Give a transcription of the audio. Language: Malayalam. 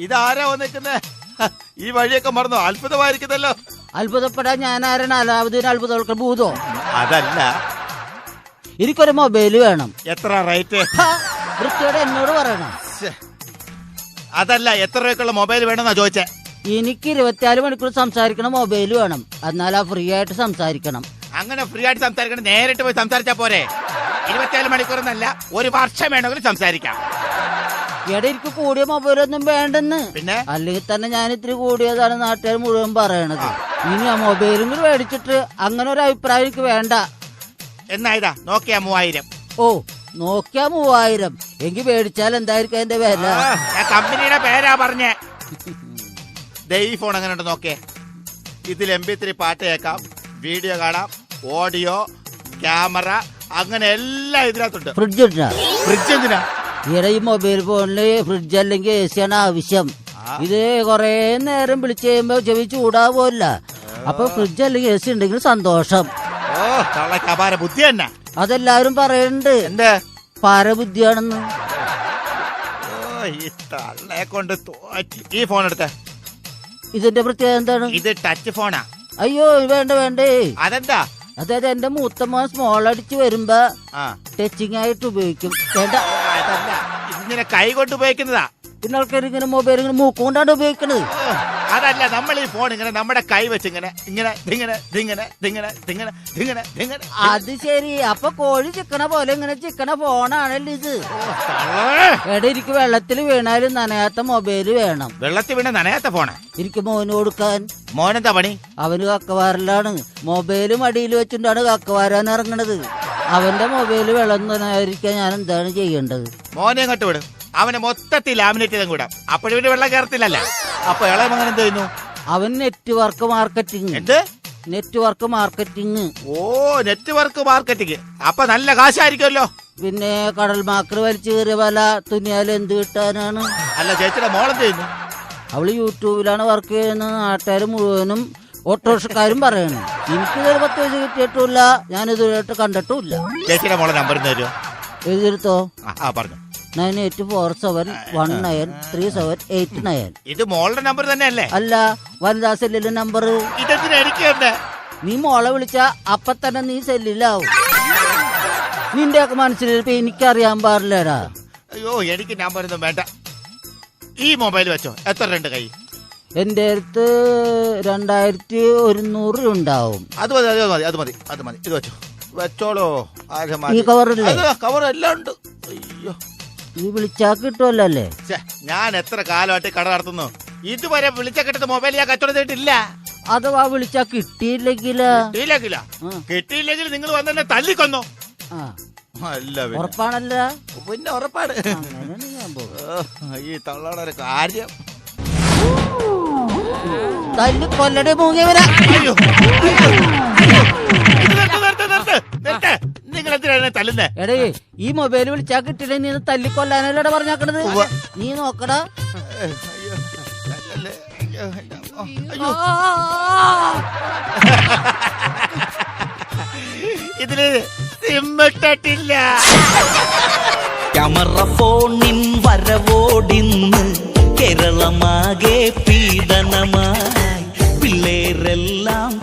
ഇതാരാ വന്നിരിക്കുന്നേ? ഈ വഴിയൊക്കെ മറന്നു? അത്ഭുതമായിരിക്കുന്നല്ലോ അത്ഭുതപ്പെടാൻ ഞാൻ ആരാണ് അലാവുദ്ദീൻ അത്ഭുതം ഭൂതോ. അതല്ല. എനിക്കൊരു മൊബൈൽ വേണം. എത്ര റേറ്റ്? വൃത്തിയോടെ എന്നോട് പറയണം. അതല്ല എത്ര രൂപയ്ക്കുള്ള മൊബൈൽ വേണമെന്നാ ചോദിച്ചേ? എനിക്ക് ഇരുപത്തിനാല് മണിക്കൂർ സംസാരിക്കണ മൊബൈൽ വേണം. എന്നാൽ ആ ഫ്രീ ആയിട്ട് സംസാരിക്കണം. അങ്ങനെ ഫ്രീ ആയിട്ട് സംസാരിക്കണം നേരിട്ട് പോയി സംസാരിച്ചാ പോരെ. ഇരുപത്തിയാൽ മണിക്കൂർ എന്നല്ല ഒരു വർഷം വേണമെങ്കിലും സംസാരിക്കാം. എടാ എനിക്ക് കൂടിയ മൊബൈലൊന്നും വേണ്ടെന്ന്. പിന്നെ? അല്ലെങ്കിൽ തന്നെ ഞാൻ ഇത്തിരി കൂടിയതാണ് നാട്ടുകാർ മുഴുവൻ പറയണത്. ഇനി ആ മൊബൈലും കൂടി മേടിച്ചിട്ട് അങ്ങനെ ഒരു അഭിപ്രായം എനിക്ക് വേണ്ട. എന്നായതാ? നോക്കിയാ മൂവായിരം. ഓ നോക്കിയാ മൂവായിരം. എങ്കിൽ മേടിച്ചാൽ എന്തായിരിക്കും അതിന്റെ വില? കമ്പനിയുടെ പേരാ പറഞ്ഞേ. ഈ ഫോൺ അങ്ങനെ ഉണ്ട് നോക്കേ ഇതിൽ എം പി ത്രീ പാട്ട് കേൾക്കാം വീഡിയോ കാണാം ഓഡിയോ ക്യാമറ അങ്ങനെ എല്ലാം ഇതിനകത്തുണ്ട്. ഫ്രിഡ്ജ് ഫ്രിഡ്ജ് എന്തിനാ? ഈ മൊബൈൽ ഫോണിൽ ഫ്രിഡ്ജ് അല്ലെങ്കിൽ എ സി ആണ് ആവശ്യം. ഇത് കൊറേ നേരം വിളിച്ചു കഴിയുമ്പോ ചെവി ചൂടാവുമല്ല അപ്പൊ ഫ്രിഡ്ജ് അല്ലെങ്കിൽ എ സി ഉണ്ടെങ്കിൽ സന്തോഷം. ഓ തള്ളക്ക് അപാര ബുദ്ധി തന്നെ. അതെല്ലാരും പറയുന്നുണ്ട് എന്ത്? പാരബുദ്ധിയാണെന്ന് ഓ ഈ തള്ളയെ കൊണ്ട് തോറ്റി. ഈ ഫോൺ എടുത്ത. ഇതിന്റെ പ്രത്യേകത എന്താണ്? ഇത് ടച്ച് ഫോണാ അയ്യോ വേണ്ട വേണ്ടേ. അതെന്താ? അതായത് എന്റെ മൂത്തമ്മ സ്മോൾ അടിച്ച് വരുമ്പോ ആ. ടച്ചിങ് ആയിട്ട് ഉപയോഗിക്കും. വേണ്ട. ഇതിങ്ങനെ കൈ കൊണ്ട് ഉപയോഗിക്കുന്നതാ. പിന്നെ ആൾക്കാർ ഇങ്ങനെ മൊബൈൽ ഇങ്ങനെ മൂക്കൊണ്ടാണ് ഉപയോഗിക്കുന്നത് അതല്ല നമ്മൾ ഈ ഫോൺ ഇങ്ങനെ നമ്മുടെ കൈ വെച്ച് ഇങ്ങനെ ഇങ്ങനെ ഇങ്ങനെ ഇങ്ങനെ ഇങ്ങനെ ഇങ്ങനെ ഇങ്ങനെ ഇങ്ങനെ. അത് ശരി. അപ്പൊ കോഴി ചിക്കണ പോലെ ഇങ്ങനെ ചിക്കണ ഫോണാണല്ലോ ഇത്. എടാ എനിക്ക് വെള്ളത്തിൽ വീണാലും നനയാത്ത മൊബൈൽ വേണം. വെള്ളത്തിൽ വീണ നനയാത്ത ഫോണ് എനിക്ക് മോന് കൊടുക്കാൻ. മോനെന്താ പണി? അവന് കക്കവാറിലാണ് മൊബൈലും അടിയിൽ വെച്ചിട്ടാണ് കക്കവാരാൻ ഇറങ്ങണത്. അവന്റെ മൊബൈൽ വെള്ളം നനയാതിരിക്കാൻ ഞാൻ എന്താണ് ചെയ്യേണ്ടത്? മോനെ അങ്ങോട്ട് വിടും. അവനെ മൊത്തത്തിൽ ലാമിനേറ്റ് ചെയ്തും കൂടാം അപ്പോഴും ഇവിടെ വെള്ളം കയറത്തില്ലല്ലോ. അപ്പൊ ഇളയ മകൻ എന്ത് ചെയ്യുന്നു? അവൻ നെറ്റ്വർക്ക് മാർക്കറ്റിംഗ്. എന്ത്? Network marketing. ഓ നെറ്റ്വർക്ക് മാർക്കറ്റിംഗ്. അപ്പൊ നല്ല കാശായിരിക്കുമല്ലോ. പിന്നെ കടൽ മാക്കർ വലിച്ചു കയറിയ പല തുന്നിയാൽ എന്ത് കിട്ടാനാണ്? അല്ല ചേച്ചിയുടെ മോളെന്ത് ചെയ്യുന്നു? അവൾ യൂട്യൂബിലാണ് വർക്ക് ചെയ്യുന്നത്. നാട്ടുകാർ മുഴുവനും ഓട്ടോറിക്ഷക്കാരും പറയണു എനിക്ക് ഇതൊരു പത്ത് പൈസ കിട്ടിയിട്ടില്ല ഞാൻ ഇതുവരെയായിട്ട് കണ്ടിട്ടുമില്ല. ചേച്ചിയുടെ മോളെ നമ്പർ തരുമോ? എഴുതിയെടുത്തോ? ആ, പറഞ്ഞു. Nine eight four seven one nine three seven eight nine. ഇത് മോളുടെ നമ്പർ തന്നെയല്ലേ? അല്ല വനിതാ സെല്ലിലെ നമ്പർ. നീ മോളെ വിളിച്ച അപ്പൊ തന്നെ നീ സെല്ലിലാവും. നിന്റെയൊക്കെ മനസ്സിലിപ്പോ എനിക്കറിയാൻ പാടില്ലടാ. അയ്യോ എനിക്ക് നമ്പർ ഒന്നും വേണ്ട. ഈ മൊബൈൽ വെച്ചോ. എത്ര രണ്ട് കൈ? എന്റെ അടുത്ത് രണ്ടായിരത്തി ഒരുന്നൂറ് ഉണ്ടാവും. അത് മതി അത് മതി അത് മതി അത് മതി. ഇത് വെച്ചോ. വെച്ചോളോ. ഈ കവറില്ലേ? അത് കവർ എല്ലാം ഉണ്ട്. അയ്യോ. ഈ വിളിച്ചാ കിട്ടുമല്ലോ അല്ലേ? ഞാൻ എത്ര കാലമായിട്ട് കട നടത്തുന്നു? ഇതുവരെ വിളിച്ച കിട്ടുന്ന മൊബൈൽ ഞാൻ കച്ചവടം ചെയ്തിട്ടില്ല. അഥവാ വിളിച്ചാ കിട്ടിയില്ലെങ്കിൽ? കിട്ടിയില്ലെങ്കില. കിട്ടിയില്ലെങ്കിൽ നിങ്ങൾ വന്നെ തല്ലിക്കൊന്നു. ഉറപ്പാണല്ലോ. പിന്നെ. ഉറപ്പാണ്. ഈ തള്ളയുടെ കാര്യം. തല്ലി കൊല്ലടി മൂങ്ങിയവരാ അയ്യോ. നിങ്ങൾ എന്തിനാണ് തല്ലുന്നേ? എടേ ഈ മൊബൈൽ വിളിച്ചാ കിട്ടില്ല നീ തല്ലി കൊല്ലാനല്ലേ പറഞ്ഞാക്കണത്? നീ നോക്കടാ. ഇതിൽ സിമ്മിട്ടില്ല ക്യാമറ ഫോണിൻ വരവോടിന്ന് കേരളമാകെ പീഡനമായി பிள்ளைரெல்லாம்